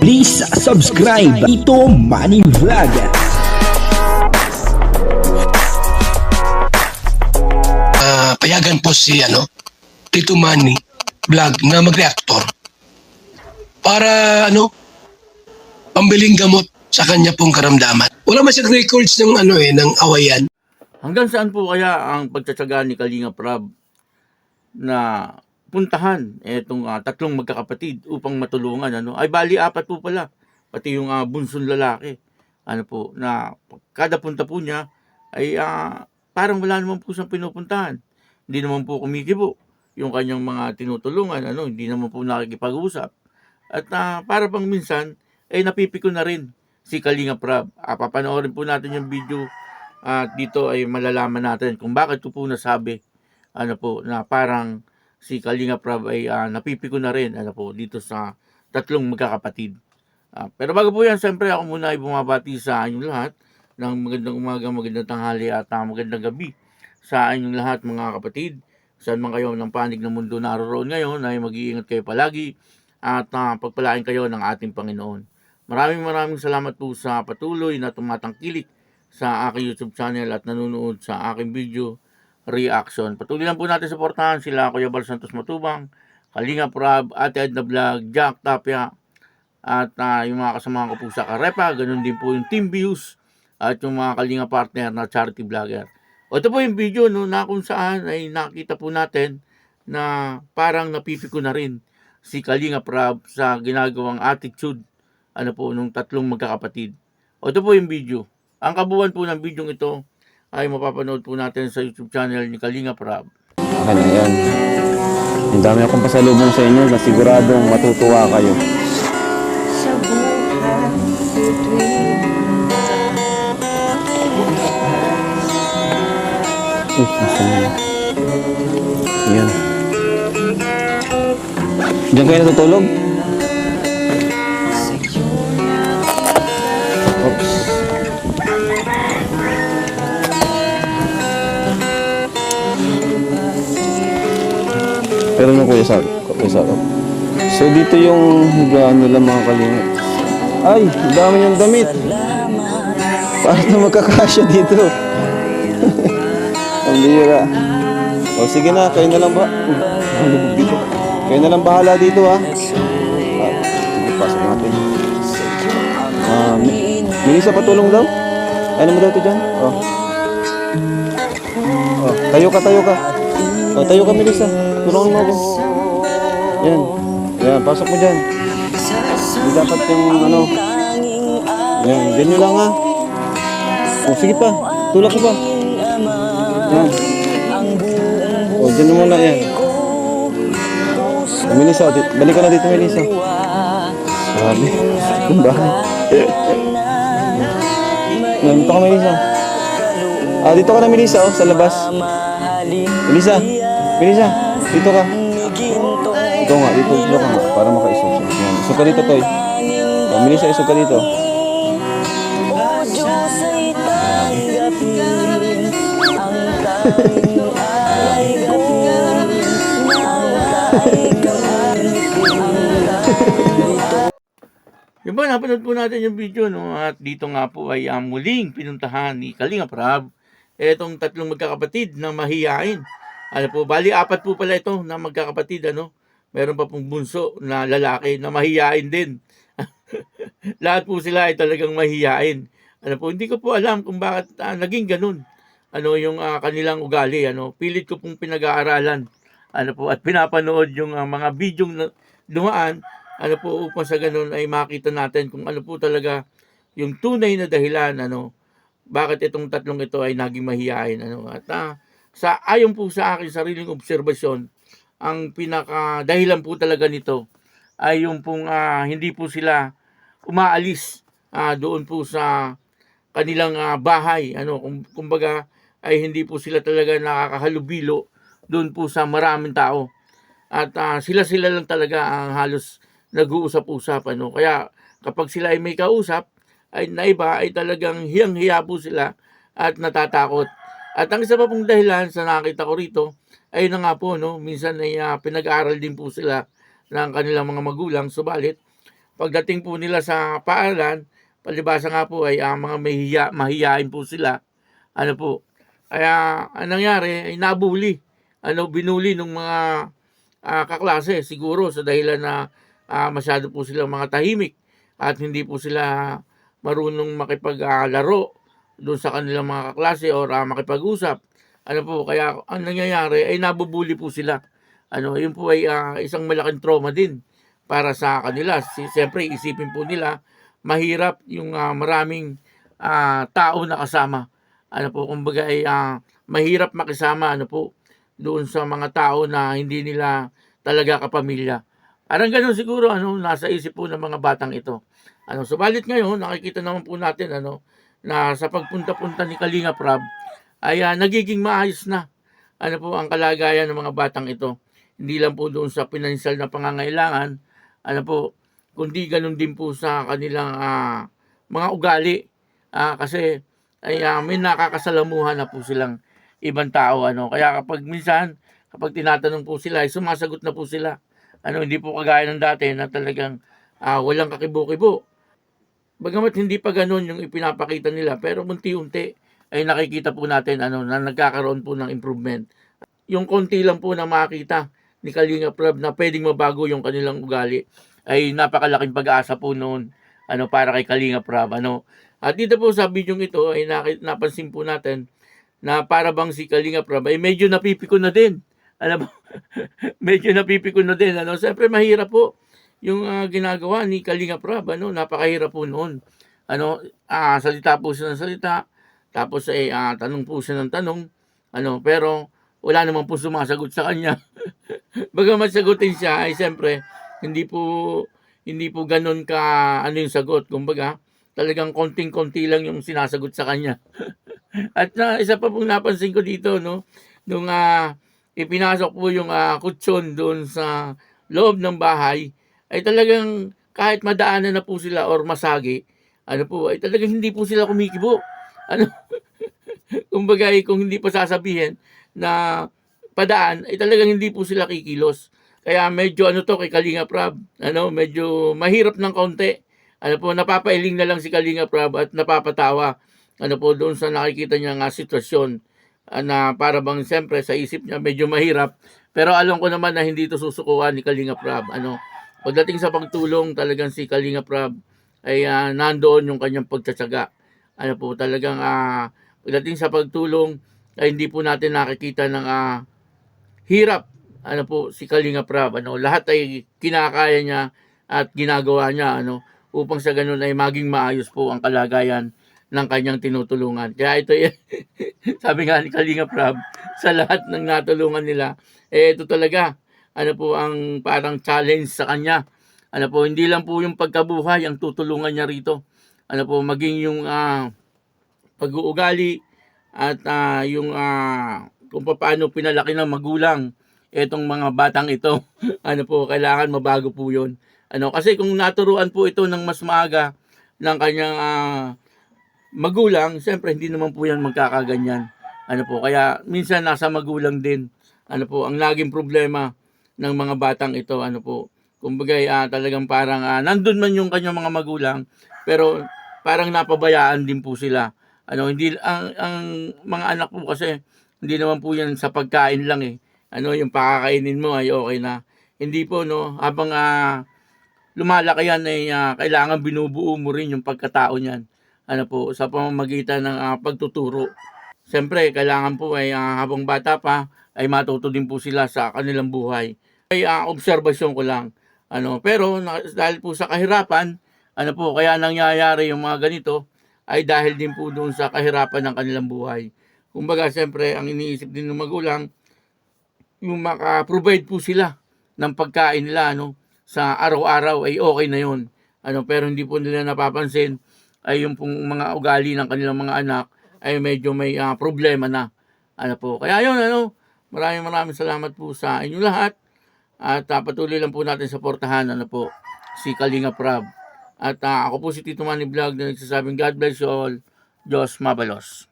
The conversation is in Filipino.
Please subscribe Ito Money Vlog. Ah, payagan po si ano, Tito Manny vlog na mag-reactor para ano, pambiling gamot sa kanya pong karamdaman. Wala man siyang records ng ano eh, ng awayan. Hanggang saan po kaya ang pagtsatsaga ni Kalinga Prab na puntahan etong ah, tatlong magkakapatid upang matulungan ano? Ay bali apat po pala. Pati yung uh, bunsong lalaki. Ano po na kada punta po niya ay ah, parang wala naman po siyang pinupuntahan. Hindi naman po kumikibo yung kanyang mga tinutulungan ano? Hindi naman po nakikipag-usap. At ah, para bang minsan ay napipiko na rin si Kalinga Prab. Ah, papanoorin po natin yung video. At dito ay malalaman natin kung bakit ko po nasabi ano po na parang si Kalinga Prab ay ah, napipiko na rin ano po dito sa tatlong magkakapatid. Ah, pero bago po yan, siyempre ako muna ay bumabati sa inyong lahat ng magandang umaga, magandang tanghali at ah, magandang gabi sa inyong lahat mga kapatid. Saan man kayo ng panig ng mundo naroon ngayon ay mag-iingat kayo palagi at ah, pagpalain kayo ng ating Panginoon. Maraming maraming salamat po sa patuloy na tumatangkilik sa aking YouTube channel at nanonood sa aking video reaction. Patuloy lang po natin suportahan sila Kuya Bal Santos Matubang, Kalinga Prab, Ate Edna Vlog, Jack Tapia, at ah, yung mga kasamahan ko po sa Karepa, ganun din po yung Team Views at yung mga Kalinga partner na charity vlogger. O ito po yung video no, na kung saan ay nakita po natin na parang napipiko na rin si Kalinga Prab sa ginagawang attitude ano po nung tatlong magkakapatid. O ito po yung video. Ang kabuuan po ng video ito ay mapapanood po natin sa YouTube channel ni Kalinga Prab. Akin na yan. Ang dami akong pasalubong sa inyo na siguradong matutuwa kayo. sa buhay Uy, nasa na. Yan. Diyan kayo natutulog? Kuya sa kuya sa So dito yung higaan nila mga kalingap. Ay, ang dami niyang damit. Paano na magkakasya dito? Ang lira. O sige na, kayo na lang ba? Ang dito. Kayo na lang bahala dito ha. Ah, sige, pasok natin. Ah, Melissa, patulong daw. Ano mo daw ito dyan? Oh. Oh, tayo ka, tayo ka. Oh, tayo ka, Melissa. Tulungan mo ako. Yan. Yan, pasok mo dyan. Hindi dapat yung ano. Yan, nyo lang ha. Oh, sige pa. Tulak ko pa. Yan. O, dyan na muna yan. O, Melissa, di- balik ka na dito, Melissa. Grabe. Yung bahay. Yan, dito ka, Melissa. Ah, dito ka na, Melissa, oh, sa labas. Melissa, Melissa, dito ka. Ito nga, dito, dito ka nga, para makaisog siya. Yan, ka dito, Toy. Oh, Melissa, isog ka dito. O Diyos ay tanggapin ang tanging ay gawin naway Yung ba, napanood po natin yung video, no? At dito nga po ay ah, muling pinuntahan ni Kalinga Prab etong tatlong magkakapatid na mahiyain. Ano po, bali apat po pala ito na magkakapatid, ano? Meron pa pong bunso na lalaki na mahiyain din. Lahat po sila ay talagang mahiyain. Ano po, hindi ko po alam kung bakit ah, naging ganun. Ano yung ah, kanilang ugali, ano? Pilit ko pong pinag-aaralan. Ano po, at pinapanood yung ah, mga video na dumaan ano po upang sa ganun ay makita natin kung ano po talaga yung tunay na dahilan ano bakit itong tatlong ito ay naging mahihain ano at ah, sa ayon po sa aking sariling obserbasyon ang pinaka dahilan po talaga nito ay yung pong ah, hindi po sila umaalis ah, doon po sa kanilang ah, bahay. Ano kum- kumbaga ay hindi po sila talaga nakakahalubilo doon po sa maraming tao. At ah, sila-sila lang talaga ang halos nag-uusap-usap ano. Kaya kapag sila ay may kausap ay naiba ay talagang hiyang-hiya po sila at natatakot. At ang isa pa pong dahilan sa nakita ko rito ay na nga po no minsan ay ah, pinag-aaral din po sila ng kanilang mga magulang subalit pagdating po nila sa paaralan, palibasa nga po ay ang mga mahiya, mahiyain po sila. Ano po? Kaya ang nangyari ay nabuli. Ano, binuli ng mga ah, kaklase siguro sa dahilan na ah, masyado po silang mga tahimik at hindi po sila marunong makipaglaro doon sa kanilang mga kaklase o ah, makipag-usap. Ano po, kaya ang nangyayari ay nabubuli po sila. Ano, yun po ay ah, isang malaking trauma din para sa kanila. Si, siyempre, isipin po nila, mahirap yung ah, maraming ah, tao na kasama. Ano po, kumbaga ay ah, mahirap makisama ano po doon sa mga tao na hindi nila talaga kapamilya. Parang ganun siguro ano nasa isip po ng mga batang ito. Ano, subalit ngayon nakikita naman po natin ano na sa pagpunta-punta ni Kalinga Prab ay ah, nagiging maayos na ano po ang kalagayan ng mga batang ito. Hindi lang po doon sa pinansyal na pangangailangan, ano po, kundi ganun din po sa kanilang ah, mga ugali. Ah, kasi ay ah, may nakakasalamuhan na po silang ibang tao ano kaya kapag minsan kapag tinatanong po sila ay sumasagot na po sila ano hindi po kagaya ng dati na talagang ah, walang kakibo-kibo bagamat hindi pa ganun yung ipinapakita nila pero unti-unti ay nakikita po natin ano na nagkakaroon po ng improvement yung konti lang po na makita ni Kalinga Prab na pwedeng mabago yung kanilang ugali ay napakalaking pag-asa po noon ano para kay Kalinga Prab ano at dito po sa video ito ay napansin po natin na para bang si Kalinga Prab ay medyo napipiko na din. Alam mo, medyo napipiko na din. Ano? Siyempre mahirap po yung ah, ginagawa ni Kalinga Prab. Ano? Napakahirap po noon. Ano, ah, salita po siya salita. Tapos ay ah, tanong po siya ng tanong. Ano, pero wala naman po sumasagot sa kanya. Bagamat sagutin siya ay siyempre hindi po hindi po ganun ka ano yung sagot. Kumbaga, talagang konting-konti lang yung sinasagot sa kanya. At na isa pa pong napansin ko dito no, nung ah, ipinasok po yung ah, kutsyon doon sa loob ng bahay, ay talagang kahit madaanan na po sila or masagi, ano po, ay talagang hindi po sila kumikibo. Ano? Kumbaga, eh, kung hindi pa sasabihin na padaan, ay talagang hindi po sila kikilos. Kaya medyo ano to kay Kalinga Prab, ano, medyo mahirap ng kaunti. Ano po, napapailing na lang si Kalinga Prab at napapatawa ano po doon sa nakikita niya nga sitwasyon ah, na para bang siyempre sa isip niya medyo mahirap pero alam ko naman na hindi ito susukuan ni Kalinga Prab ano pagdating sa pagtulong talagang si Kalinga Prab ay ah, nandoon yung kanyang pagtsatsaga ano po talagang ah, pagdating sa pagtulong ay hindi po natin nakikita ng ah, hirap ano po si Kalinga Prab ano lahat ay kinakaya niya at ginagawa niya ano upang sa ganun ay maging maayos po ang kalagayan ng kanyang tinutulungan. Kaya ito, sabi nga ni Kalinga Prab, sa lahat ng natulungan nila, eh ito talaga, ano po ang parang challenge sa kanya. Ano po, hindi lang po yung pagkabuhay ang tutulungan niya rito. Ano po, maging yung ah, pag-uugali at ah, yung ah, kung paano pinalaki ng magulang itong mga batang ito. ano po, kailangan mabago po yun. Ano, kasi kung naturuan po ito ng mas maaga ng kanyang ah, magulang, siyempre hindi naman po yan magkakaganyan. Ano po, kaya minsan nasa magulang din. Ano po, ang naging problema ng mga batang ito, ano po, kumbaga ah, talagang parang ah, nandun man yung kanyang mga magulang, pero parang napabayaan din po sila. Ano, hindi ang ang mga anak po kasi hindi naman po yan sa pagkain lang eh. Ano, yung pakakainin mo ay okay na. Hindi po no, habang ah, lumalaki yan ay ah, kailangan binubuo mo rin yung pagkatao niyan ano po, sa pamamagitan ng ah, pagtuturo. Siyempre, kailangan po ay ah, habang bata pa, ay matuto din po sila sa kanilang buhay. Ay ah, obserbasyon ko lang. Ano, pero na, dahil po sa kahirapan, ano po, kaya nangyayari yung mga ganito, ay dahil din po doon sa kahirapan ng kanilang buhay. Kumbaga, siyempre, ang iniisip din ng magulang, yung maka-provide po sila ng pagkain nila, ano, sa araw-araw ay okay na yon. Ano, pero hindi po nila napapansin ay yung pong mga ugali ng kanilang mga anak ay medyo may ah, problema na. Ano po. Kaya yun, ano, maraming maraming salamat po sa inyo lahat. At ah, patuloy lang po natin sa portahan, ano po, si Kalinga Prab. At ah, ako po si Tito Manny Vlog na nagsasabing God bless you all. Diyos mabalos.